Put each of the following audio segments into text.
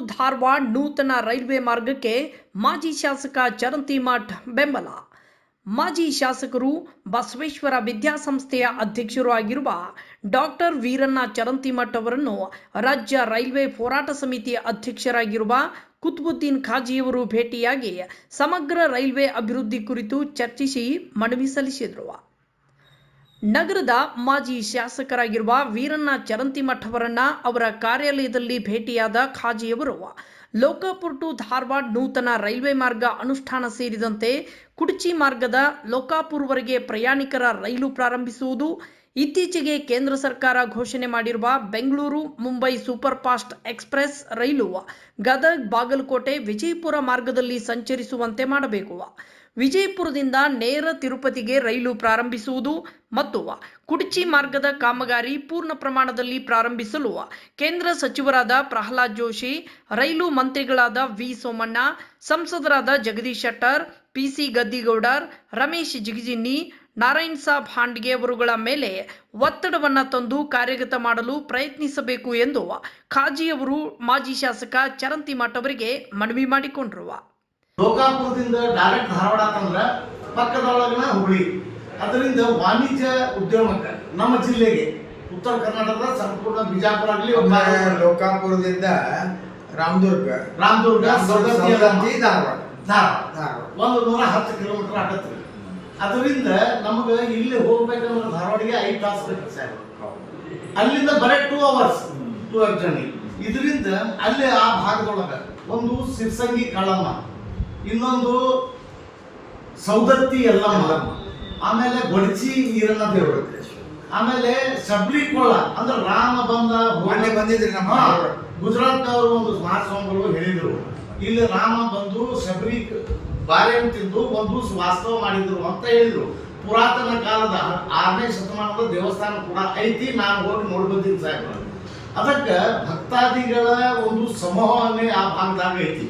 ಧಾರವಾಡ ನೂತನ ರೈಲ್ವೆ ಮಾರ್ಗಕ್ಕೆ ಮಾಜಿ ಶಾಸಕ ಚರಂತಿಮಠ್ ಬೆಂಬಲ. ಮಾಜಿ ಶಾಸಕರು ಬಸವೇಶ್ವರ ವಿದ್ಯಾಸಂಸ್ಥೆಯ ಅಧ್ಯಕ್ಷರು ಆಗಿರುವ ಡಾಕ್ಟರ್ ವೀರಣ್ಣ ಚರಂತಿಮಠ್ ಅವರನ್ನು ರಾಜ್ಯ ರೈಲ್ವೆ ಹೋರಾಟ ಸಮಿತಿಯ ಅಧ್ಯಕ್ಷರಾಗಿರುವ ಕುತ್ಬುದ್ದೀನ್ ಖಾಜಿಯವರು ಭೇಟಿಯಾಗಿ ಸಮಗ್ರ ರೈಲ್ವೆ ಅಭಿವೃದ್ಧಿ ಕುರಿತು ಚರ್ಚಿಸಿ ಮನವಿ ಸಲ್ಲಿಸಿದರು. ನಗರದ ಮಾಜಿ ಶಾಸಕರಾಗಿರುವ ವೀರಣ್ಣ ಚರಂತಿಮಠ್ ಅವರನ್ನ ಅವರ ಕಾರ್ಯಾಲಯದಲ್ಲಿ ಭೇಟಿಯಾದ ಖಾಜಿಯವರು ಲೋಕಾಪುರ್ ಟು ಧಾರವಾಡ ನೂತನ ರೈಲ್ವೆ ಮಾರ್ಗ ಅನುಷ್ಠಾನ ಸೇರಿದಂತೆ ಕುಡಚಿ ಮಾರ್ಗದ ಲೋಕಾಪುರ್ವರೆಗೆ ಪ್ರಯಾಣಿಕರ ರೈಲು ಪ್ರಾರಂಭಿಸುವುದು, ಇತ್ತೀಚೆಗೆ ಕೇಂದ್ರ ಸರ್ಕಾರ ಘೋಷಣೆ ಮಾಡಿರುವ Bengaluru Mumbai super fast express ರೈಲು ಗದಗ್ ಬಾಗಲಕೋಟೆ ವಿಜಯಪುರ ಮಾರ್ಗದಲ್ಲಿ ಸಂಚರಿಸುವಂತೆ ಮಾಡಬೇಕು. ವಿಜಯಪುರದಿಂದ ನೇರ ತಿರುಪತಿಗೆ ರೈಲು ಪ್ರಾರಂಭಿಸುವುದು ಮತ್ತು ಕುಡ್ಚಿ ಮಾರ್ಗದ ಕಾಮಗಾರಿ ಪೂರ್ಣ ಪ್ರಮಾಣದಲ್ಲಿ ಪ್ರಾರಂಭಿಸಲು ಕೇಂದ್ರ ಸಚಿವರಾದ ಪ್ರಹ್ಲಾದ್ ಜೋಶಿ, ರೈಲು ಮಂತ್ರಿಗಳಾದ ವಿ. ಸೋಮಣ್ಣ, ಸಂಸದರಾದ ಜಗದೀಶ್ ಶೆಟ್ಟರ್ ಪಿಸಿ ಗದ್ದಿಗೌಡರ್, ರಮೇಶ್ ಜಿಗಜಿನ್ನಿ, ನಾರಾಯಣ್ ಸಾಬ್ ಹಾಂಡ್ಗೆ ಅವರುಗಳ ಮೇಲೆ ಒತ್ತಡವನ್ನು ತಂದು ಕಾರ್ಯಗತ ಮಾಡಲು ಪ್ರಯತ್ನಿಸಬೇಕು ಎಂದು ಖಾಜಿಯವರು ಮಾಜಿ ಶಾಸಕ ಚರಂತಿಮಠ್ ಅವರಿಗೆ ಮನವಿ ಮಾಡಿಕೊಂಡರು. ಲೋಕಾಪುರದಿಂದ ಡೈರೆಕ್ಟ್ ಧಾರವಾಡ ಅಂತಂದ್ರೆ ಪಕ್ಕದೊಳಗಿನ ಹುಬ್ಳಿ. ಅದರಿಂದ ವಾಣಿಜ್ಯ ಉದ್ಯಮಕ್ಕೆ ನಮ್ಮ ಜಿಲ್ಲೆಗೆ ಉತ್ತರ ಕರ್ನಾಟಕದ ಸಂಪೂರ್ಣ ಬಿಜಾಪುರ ಆಗಲಿ ಲೋಕಾಪುರದಿಂದ ರಾಮದುರ್ಗ. ರಾಮದುರ್ಗ ಧಾರವಾಡ. ಧಾರವಾಡ. ಒಂದು ನೂರ ಹತ್ತು ಕಿಲೋಮೀಟರ್ ಆಗತ್ತೆ ಅದರಿಂದ ನಮಗೆ ಇಲ್ಲಿ ಹೋಗ್ಬೇಕಂದ್ರೆ ಧಾರವಾಡಿಗೆ ಐದು ತಾಸು ಬೇಕು ಸರ್ ಅಲ್ಲಿಂದ ಬರೀ two hours two hour journey ಇದರಿಂದ ಅಲ್ಲಿ ಆ ಭಾಗದೊಳಗ ಒಂದು ಸಿರ್ಸಂಗಿ ಕಳಮ್ಮ. ಇನ್ನೊಂದು ಸೌದತ್ತಿ ಎಲ್ಲ ಎಲ್ಲಮ್ಮ ಆಮೇಲೆ ಗೊಡಚಿ ಈರಣ್ಣ ದೇವರು ಆಮೇಲೆ ಶಬರಿ ಕೊಳ್ಳ ಅಂದ್ರೆ ರಾಮ ಬಂದ ಮೊನ್ನೆ ಬಂದಿದ್ರಿ ನಮ್ಮ ಹಾ, ಗುಜರಾತ್ ಅವರು ಒಂದು ಮಹಾಸ್ವಾಮಿಗಳು ಹೇಳಿದ್ರು. ಇಲ್ಲಿ ರಾಮ ಬಂದು ಶಬರಿ ಬಾಳೆಹಣ್ಣು ತಿಂದು ಒಂದು ವಾಸ್ತವ ಮಾಡಿದ್ರು ಅಂತ ಹೇಳಿದ್ರು. ಪುರಾತನ ಕಾಲದ ಆರನೇ ಶತಮಾನದ ದೇವಸ್ಥಾನ ಕೂಡ ಐತಿ ನಾನು ಹೋಗಿ ನೋಡ್ಬಂದಿನ ಸಾಹೇಬ್ ಅದಕ್ಕೆ ಭಕ್ತಾದಿಗಳ ಒಂದು ಸಮೂಹವನ್ನೇ ಆ ಭಾಗದಾಗ ಐತಿ.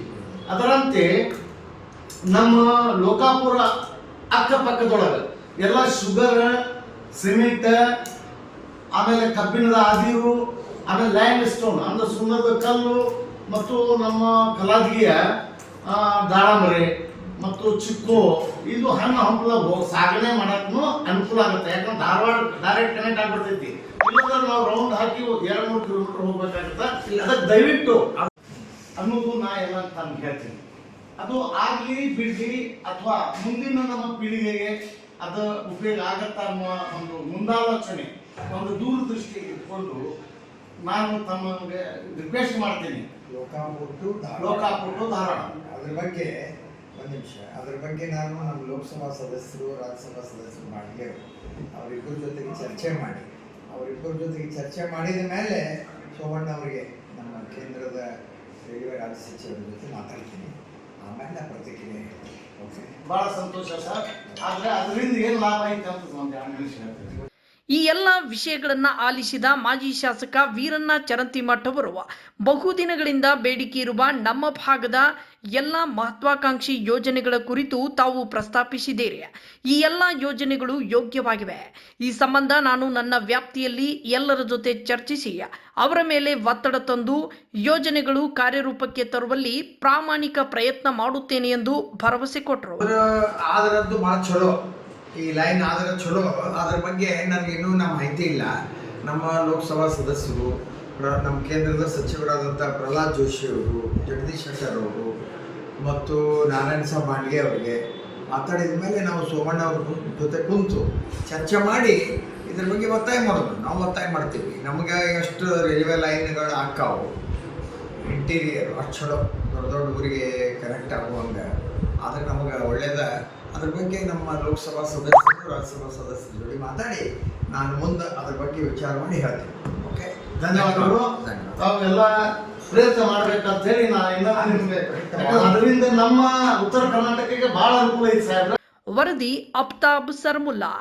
ಅದರಂತೆ ನಮ್ಮ ಲೋಕಾಪುರ ಅಕ್ಕಪಕ್ಕದೊಳಗೆ ಎಲ್ಲ ಶುಗರ್ ಸಿಮೆಂಟ್ ಆಮೇಲೆ ಕಬ್ಬಿಣದ ಆದಿರು ಆಮೇಲೆ ಲ್ಯಾಂಡ್ ಸ್ಟೋನ್ ಅಂದ್ರೆ ಸುಣ್ಣದ ಕಲ್ಲು ಮತ್ತು ನಮ್ಮ ಕಲಾದಿಯ ಆ, ದಾಳಂಬರೆ ಮತ್ತು ಚಿಕ್ಕು ಇದು ಹಣ್ಣು ಹಂಪಲ ಸಾಗಣೆ ಮಾಡಕ್ಕೂ ಅನುಕೂಲ ಆಗುತ್ತೆ. ಯಾಕಂದ್ರೆ ಧಾರವಾಡ ಡೈರೆಕ್ಟ್ ಕನೆಕ್ಟ್ ಆಗ್ಬಿಡ್ತೈತಿ. ಇಲ್ಲದ್ರೆ ನಾವು ರೌಂಡ್ ಹಾಕಿ ಎರಡು ಮೂರು ಕಿಲೋಮೀಟರ್ ಹೋಗ್ಬೇಕಾಗುತ್ತೆ? ಅದಕ್ಕೆ ದಯವಿಟ್ಟು ಅನ್ನೋದು ನಾ ಎಲ್ಲ ಅಂತ ಹೇಳ್ತೀನಿ. ಅದು ಆಗ್ಲಿ ಬಿಡ್ಲಿ ಅಥವಾ ಮುಂದಿನ ನಮ್ಮ ಪೀಳಿಗೆಗೆ ಅದು ಉಪಯೋಗ ಆಗತ್ತ ಅನ್ನುವ ಒಂದು ಮುಂದಾಲೋಚನೆ ಒಂದು ದೂರದೃಷ್ಟಿ ಇಟ್ಕೊಂಡು ನಾನು ತಮಗೆ ರಿಕ್ವೆಸ್ಟ್ ಮಾಡ್ತೀನಿ. ಲೋಕಾಪುಟ್ಟು ಲೋಕಾಪುಟ್ಟು ಧಾರವಾಡ. ಅದ್ರ ಬಗ್ಗೆ ಒಂದು ನಿಮಿಷ. ಅದ್ರ ಬಗ್ಗೆ ನಾನು ನಮ್ಮ ಲೋಕಸಭಾ ಸದಸ್ಯರು ರಾಜ್ಯಸಭಾ ಸದಸ್ಯರು ಮಾಡಿದ್ರು ಅವರಿಬ್ಬರ ಜೊತೆಗೆ ಚರ್ಚೆ ಮಾಡಿ. ಅವರಿಬ್ಬರ ಜೊತೆಗೆ ಚರ್ಚೆ ಮಾಡಿದ ಮೇಲೆ ಸೋಮಣ್ಣ ಅವರಿಗೆ ನಮ್ಮ ಕೇಂದ್ರದ ರೈಲ್ವೆ ರಾಜ್ಯ ಸಚಿವರ ಜೊತೆ ಮಾತಾಡ್ತೀನಿ. ಆಮೇಲೆ ಪ್ರತಿಕ್ರಿಯೆ. ಓಕೆ ಬಹಳ ಸಂತೋಷ ಸರ್. ಆದ್ರೆ ಅದರಿಂದ ಏನ್ ಲಾಭ ಐತೆ ಅಂತ ಒಂದು ಎರಡು ನಿಮಿಷ ಹೇಳ್ತೀನಿ. ಈ ಎಲ್ಲ ವಿಷಯಗಳನ್ನ ಆಲಿಸಿದ ಮಾಜಿ ಶಾಸಕ ವೀರಣ್ಣ ಚರಂತಿಮಠ್ ಅವರು ಬಹುದಿನಗಳಿಂದ ಬೇಡಿಕೆ ಇರುವ ನಮ್ಮ ಭಾಗದ ಎಲ್ಲ ಮಹತ್ವಾಕಾಂಕ್ಷಿ ಯೋಜನೆಗಳ ಕುರಿತು ತಾವು ಪ್ರಸ್ತಾಪಿಸಿದ್ದೀರಿ ಈ ಎಲ್ಲ ಯೋಜನೆಗಳು ಯೋಗ್ಯವಾಗಿವೆ. ಈ ಸಂಬಂಧ ನಾನು ನನ್ನ ವ್ಯಾಪ್ತಿಯಲ್ಲಿ ಎಲ್ಲರ ಜೊತೆ ಚರ್ಚಿಸಿ, ಅವರ ಮೇಲೆ ಒತ್ತಡ ತಂದು ಯೋಜನೆಗಳು ಕಾರ್ಯರೂಪಕ್ಕೆ ತರುವಲ್ಲಿ ಪ್ರಾಮಾಣಿಕ ಪ್ರಯತ್ನ ಮಾಡುತ್ತೇನೆ ಎಂದು ಭರವಸೆ ಕೊಟ್ಟರು. ಈ ಲೈನ್ ಆದ್ರೆ ಚಲೋ, ಅದ್ರ ಬಗ್ಗೆ ನನಗೆ ಇನ್ನೂ ನಮ್ಮ ಮಾಹಿತಿ ಇಲ್ಲ. ನಮ್ಮ ಲೋಕಸಭಾ ಸದಸ್ಯರು ನಮ್ಮ ಕೇಂದ್ರದ ಸಚಿವರಾದಂಥ ಪ್ರಹ್ಲಾದ್ ಜೋಶಿ ಅವರು, ಜಗದೀಶ್ ಶೆಟ್ಟರ್ ಅವರು, ಮತ್ತು ನಾರಾಯಣ ಸಾಬ್ ಮಾಂಡ್ಗೆ ಅವರಿಗೆ ಮಾತಾಡಿದ ಮೇಲೆ ನಾವು ಸೋಮಣ್ಣ ಅವ್ರ ಜೊತೆ ಕುಂತು ಚರ್ಚೆ ಮಾಡಿ ಇದ್ರ ಬಗ್ಗೆ ಒತ್ತಾಯ ಮಾಡೋದು. ನಾವು ಒತ್ತಾಯ ಮಾಡ್ತೀವಿ. ನಮಗೆ ಎಷ್ಟು ರೈಲ್ವೆ ಲೈನ್ಗಳು ಹಾಕಾವು ಇಂಟೀರಿಯರ್ ಅಷ್ಟು ಚಲೋ. ದೊಡ್ಡ ದೊಡ್ಡ ಊರಿಗೆ ಕನೆಕ್ಟ್ ಆಗುವಂಗೆ. ಆದರೆ ನಮಗೆ ಒಳ್ಳೇದ ಅದ್ರ ಬಗ್ಗೆ ನಮ್ಮ ಲೋಕಸಭಾ ಸದಸ್ಯರು ರಾಜ್ಯಸಭಾ ಸದಸ್ಯರ ಜೊತೆ ಮಾತಾಡಿ ನಾನು ಮುಂದೆ ಅದ್ರ ಬಗ್ಗೆ ವಿಚಾರ ಮಾಡಿ ಹೇಳ್ತೀನಿ. ಓಕೆ ಧನ್ಯವಾದಗಳು. ಧನ್ಯವಾದ ತಾವೆಲ್ಲ ಪ್ರಯತ್ನ ಮಾಡ್ಬೇಕಂತ ಹೇಳಿ ನಾನು ಇನ್ನೊಂದು ನಿಮ್ಗೆ ಅದರಿಂದ ನಮ್ಮ ಉತ್ತರ ಕರ್ನಾಟಕಕ್ಕೆ ಬಹಳ ಅನುಕೂಲ ಇದೆ ಸಾಹೇಬ್ರ. ವರದಿ ಅಪ್ತಾಬ್ ಸರ್ಮುಲ್ಲಾ.